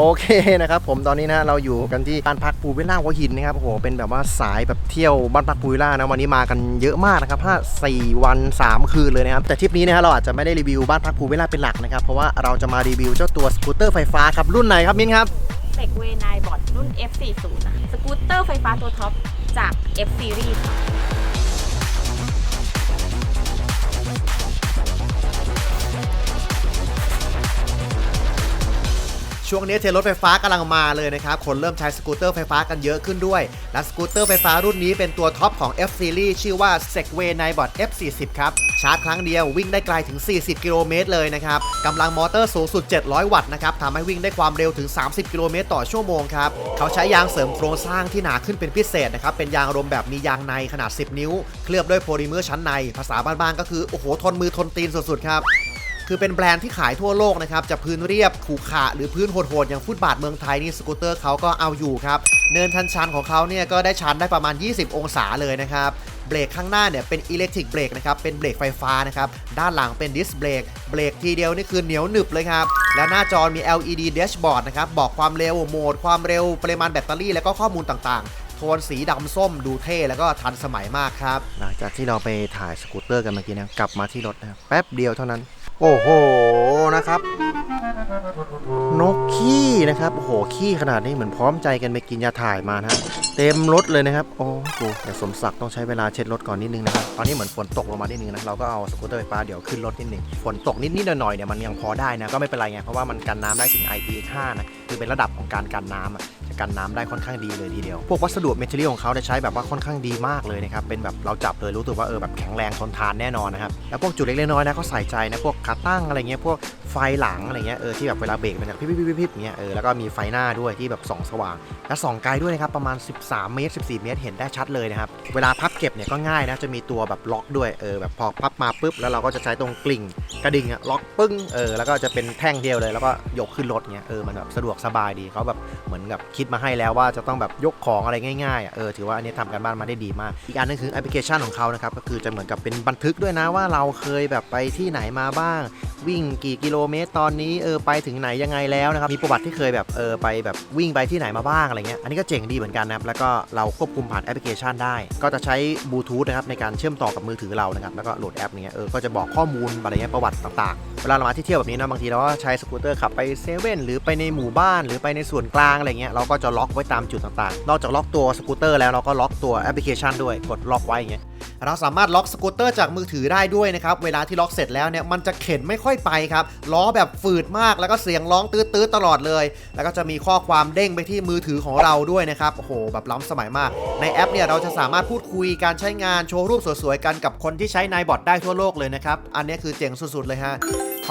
โอเคนะครับผมตอนนี้นะเราอยู่กันที่บ้านพักปูวิลล่าหัวหินนะครับโอ้โหเป็นแบบว่าสายแบบเที่ยวบ้านพักปูวิลล่านะวันนี้มากันเยอะมากนะครับห้าสี่วันสามคืนเลยนะครับแต่ทริปนี้นะฮะเราอาจจะไม่ได้รีวิวบ้านพักปูวิลล่าเป็นหลักนะครับเพราะว่าเราจะมารีวิวเจ้าตัวสกูตเตอร์ไฟฟ้าครับรุ่นไหนครับมิ้นครับเซกเวนายบอดรุ่น F40 นะสกูตเตอร์ไฟฟ้าตัวท็อปจาก F Series ช่วงนี้เทรนรถไฟฟ้ากำลังมาเลยนะครับ คนเริ่มใช้สกูตเตอร์ไฟฟ้ากันเยอะขึ้นด้วย และสกูตเตอร์ไฟฟ้ารุ่นนี้เป็นตัวท็อปของ F Series ชื่อว่า Segway Ninebot F40 ครับ ชาร์จครั้งเดียววิ่งได้ไกลถึง 40 กิโลเมตรเลยนะครับกำลังมอเตอร์สูงสุด 700 วัตต์นะครับทำให้วิ่งได้ความเร็วถึง 30 กิโลเมตรต่อชั่วโมงครับ เขาใช้ยางเสริมโครงสร้างที่หนาขึ้นเป็นพิเศษนะครับ เป็นยางรมแบบมียางในขนาด 10 นิ้ว เคลือบด้วยโพลิเมอร์ชั้นใน ภาษาบ้านๆก็คือ โอ้โห ทนมือทนตีนสุดๆครับ คือเป็นแบรนด์ที่ขายทั่วโลกนะครับจะพื้นเรียบขรุขระหรือพื้นโหดๆอย่างฟุตบาทเมืองไทยนี่สกูตเตอร์เขาก็เอาอยู่ครับเนินชันๆของเขาเนี่ยก็ได้ชันได้ประมาณ 20 องศาเลยนะครับเบรกข้างหน้าเนี่ยเป็นอิเล็กทริกเบรกนะครับเป็นเบรกไฟฟ้านะครับด้านหลังเป็นดิสเบรกเบรกทีเดียวนี่คือเหนียวหนึบเลยครับและหน้าจอมี LED dashboard นะครับบอกความเร็วโหมดความเร็วปริมาณแบตเตอรี่ แล้วก็ข้อมูลต่างๆ โทนสีดำส้มดูเท่แล้วก็ทันสมัยมากครับ หลังจากที่เราไปถ่ายสกูตเตอร์กันเมื่อกี้นะกลับมาที่รถนะแป๊บเดียวเท่านั้น โอ้โหนะครับ นกขี้นะครับโอ้โหขี้ขนาดนี้เหมือนพร้อมใจกันไปกินยาถ่ายมานะฮะเต็มรถเลยนะครับโอ้โหแต่สมศักดิ์ต้องใช้เวลาเช็ดรถก่อนนิดนึงนะครับตอนนี้เหมือนฝนตกลงมานิดนึงนะเราก็เอาสกูตเตอร์ไฟฟ้าเดี๋ยวขึ้นรถนิดนึงฝนตกนิดนิดหน่อยๆเนี่ยมันยังพอได้นะก็ไม่เป็นไรไงเพราะว่ามันกันน้ำได้ถึง IPX5 นะคือเป็นระดับของการกันน้ำอะจะกันน้ำได้ค่อนข้างดีเลยทีเดียว พวกวัสดุเมทัลของเขาใช้แบบว่าค่อนข้างดีมากเลยนะครับ เป็นแบบเราจับเลยรู้ตัวว่าเออแบบแข็งแรงทนทานแน่นอนนะครับ แล้วพวกจุดเล็กๆน้อยๆนะเขาใส่ใจนะพวกขาตั้งอะไรเงี้ยพวกไฟหลังอะไรเงี้ยเออที่แบบเวลาเบรกมันจะพิบพิบพิบเงี้ยเออแล้วก็มีไฟหน้าด้วยที่แบบส่องสว่าง และส่องไกลด้วยนะครับประมาณ 13 เมตร 14 เมตร เห็นได้ชัดเลยนะครับเวลาพับเก็บเนี่ยก็ง่ายนะจะมีตัวแบบล็อกด้วยเออแบบพอพับมาปุ๊บแล้วเราก็จะใช้ตรงกลิ่งกระดิ่งอะล็อกปึ้งเออแล้วก็จะเป็นแท่งเดียวเลย แล้วก็ยกขึ้นรถเงี้ยเออมันแบบสะดวกสบายดีเขาแบบเหมือนกับคิดมาให้แล้วว่าจะต้องแบบยกของอะไรง่ายๆอะเออถือว่าอันนี้ทำกันบ้านมาได้ดีมาก อีกอันนึงคือแอปพลิเคชันของเขานะครับก็คือจะเหมือนกับเป็นบันทึกด้วยนะว่าเราเคยแบบไปที่ไหนมาบ้าง วิ่งกี่กิโลเมตรตอนนี้เออไปถึงไหนยังไงแล้วนะครับมีประวัติที่เคยแบบเออไปแบบวิ่งไปที่ไหนมาบ้างอะไรเงี้ยอันนี้ก็เจ๋งดีเหมือนกันนะครับแล้วก็เราควบคุมผ่านแอปพลิเคชันได้ ก็จะใช้บลูทูธนะครับในการเชื่อมต่อกับมือถือเรานะครับแล้วก็โหลดแอปเนี้ยเออก็จะบอกข้อมูลอะไรเงี้ยประวัติต่างๆ เวลาเรามาที่เที่ยวแบบนี้นะบางทีเราก็ใช้สกูตเตอร์ขับไปเซเว่นหรือไปในหมู่บ้าน หรือไปในส่วนกลางอะไรเงี้ยเราก็จะล็อกไว้ตามจุดต่างๆ นอกจากล็อกตัวสกูตเตอร์แล้วเราก็ล็อกตัวแอปพลิเคชันด้วยกดล็อกไว้อย่างเงี้ย เราสามารถล็อกสกูตเตอร์จากมือถือได้ด้วยนะครับ เวลาที่ล็อกเสร็จแล้วเนี่ยมันจะเข็นไม่ค่อยไปครับ ล้อแบบฝืดมากแล้วก็เสียงร้องตื้อๆตลอดเลย แล้วก็จะมีข้อความเด้งไปที่มือถือของเราด้วยนะครับ โอ้โห แบบล้ำสมัยมาก ในแอปเนี่ยเราจะสามารถพูดคุยการใช้งานโชว์รูปสวยๆกันกับคนที่ใช้นายบอทได้ทั่วโลกเลยนะครับ อันนี้คือเจ๋งสุดๆเลยฮะ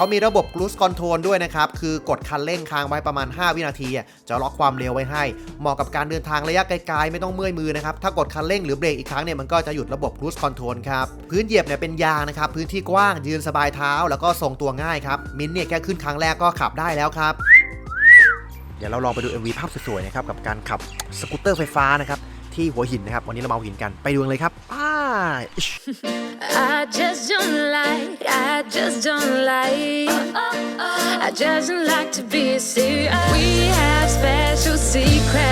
เขามีระบบ cruise control ด้วยนะครับ คือกดคันเร่งค้างไว้ประมาณ 5 วินาทีอะจะล็อกความเร็วไว้ให้ เหมาะกับการเดินทางระยะไกลๆ ไม่ต้องเมื่อยมือนะครับ ถ้ากดคันเร่งหรือเบรกอีกครั้งเนี่ยมันก็จะหยุดระบบ cruise control ครับ พื้นเหยียบเนี่ยเป็นยางนะครับ พื้นที่กว้างยืนสบายเท้า แล้วก็ทรงตัวง่ายครับ มินเนี่ยแค่ขึ้นครั้งแรกก็ขับได้แล้วครับ เดี๋ยวเราลองไปดู MV ภาพสวยๆนะครับกับการขับสกูตเตอร์ไฟฟ้านะครับที่หัวหินนะครับวันนี้เรามาหัวหินกันไปดูเลยครับไป just don't like. Uh, uh, uh. I just don't like to be serious. We have special secret.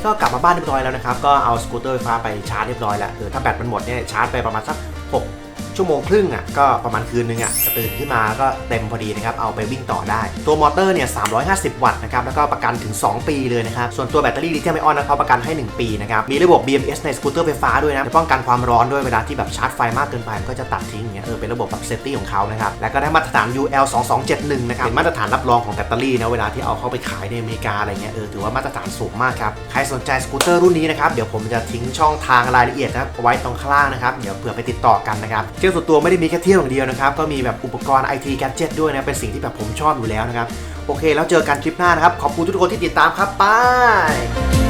นี้ก็กลับมาบ้านเรียบร้อยแล้วนะครับ ก็เอาสกูตเตอร์ไฟฟ้าไปชาร์จเรียบร้อยแล้วเออถ้าแบตมันหมดเนี่ยชาร์จไปประมาณสัก 6 ชั่วโมงครึ่งอะก็ประมาณคืนนึงอะจะตื่นขึ้นมาก็เต็มพอดีนะครับเอาไปวิ่งต่อได้ ตัวมอเตอร์เนี่ย 350 วัตต์นะครับแล้วก็ประกันถึง 2 ปีเลยนะครับส่วนตัวแบตเตอรี่ลิเธียมไอออนนะเขาประกันให้ 1 ปีนะครับมีระบบ BMS ในสกูตเตอร์ไฟฟ้าด้วยนะป้องกันความร้อนด้วยเวลาที่แบบชาร์จไฟมากเกินไปมันก็จะตัดทิ้งอย่างเงี้ยเออเป็นระบบแบบเซฟตี้ของเขานะครับแล้วก็ได้มาตรฐาน UL 2271นะครับเป็นมาตรฐานรับรองของแบตเตอรี่นะเวลาที่เอาเข้าไปขายในอเมริกาอะไรเงี้ยเออถือว่ามาตรฐานสูงมากครับใครสนใจสกูตเตอร์รุ่นนี้นะครับเดี๋ยวผมจะทิ้งช่องทางรายละเอียดนะไว้ตรงข้างล่างนะครับเดี๋ยวเผื่อไปติดต่อกันนะครับเที่ยวส่วนตัวไม่ได้มีแค่เที่ยวอย่างเดียวนะครับก็มีแบบอุปกรณ์ไอทีแกจิตด้วยนะเป็นสิ่งที่แบบผมชอบอยู่แล้วนะครับโอเค แล้วเจอกันคลิปหน้านะครับขอบคุณทุกคนที่ติดตามครับบาย